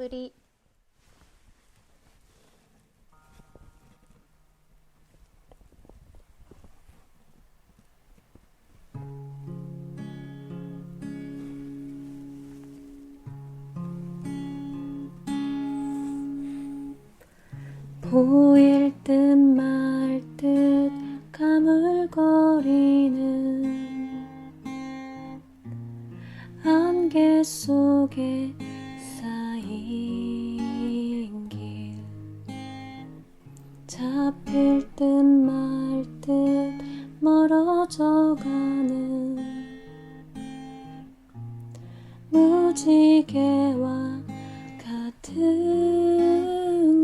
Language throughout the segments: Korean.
소리. 보일 듯말듯 가물거리는 안개 속에 쌓인 길. 잡힐 듯 말 듯 멀어져 가는 무지개와 같은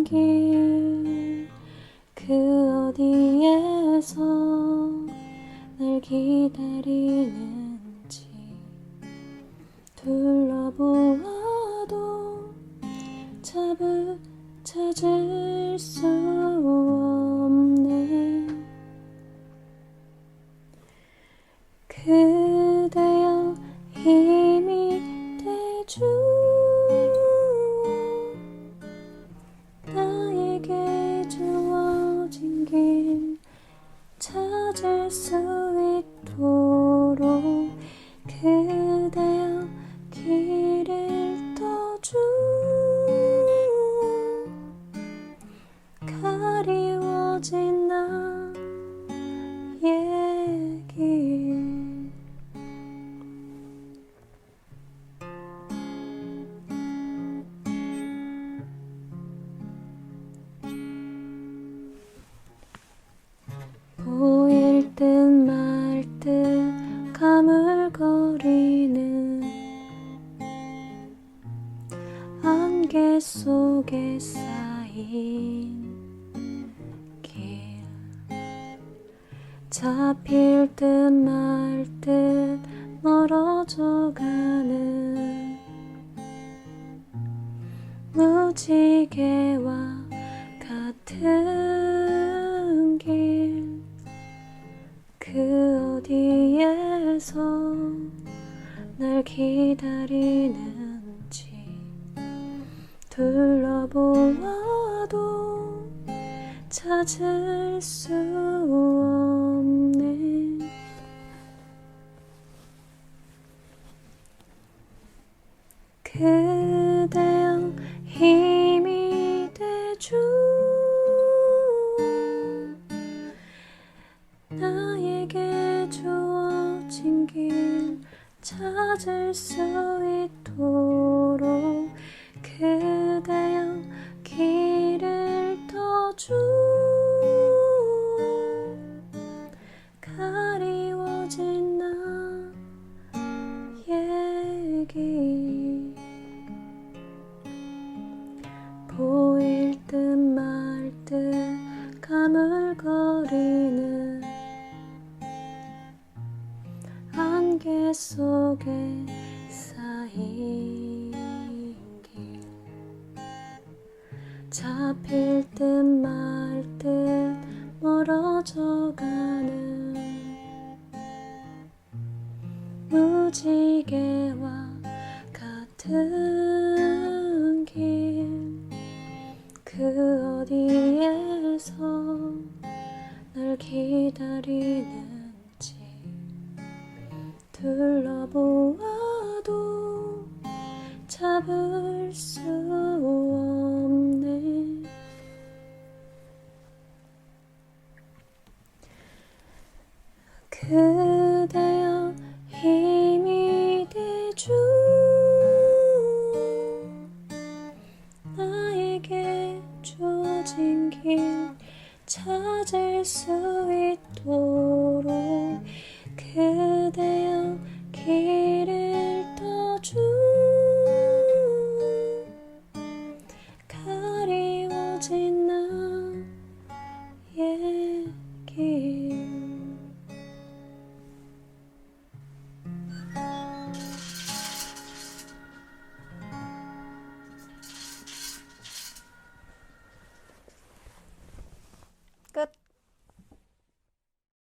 길. 그 어디에서 날 기다리는지 둘러보아도 잡을 찾을 수 없네. 그대여 힘이 되주. 나에게 주어진 길 찾을 수 안개 속에 쌓인 길. 잡힐 듯 말 듯 멀어져 가는 무지개와 같은 길. 그 어디에서 날 기다리는지 둘러보아도 찾을 수 없네. 그대여 힘이 되주 나에게 주어진 길 찾을 수 있도록 그 대여 길을 떠주. 가리워진 길 보일 듯 말 듯 가물거리는 안개 속에 쌓인 잡힐 듯 말 듯 멀어져 가는 무지개와 같은 길. 그 어디에서 날 기다리는지 둘러보아도 잡을 수 그대여 힘이 되주. 나에게 주어진 길 찾을 수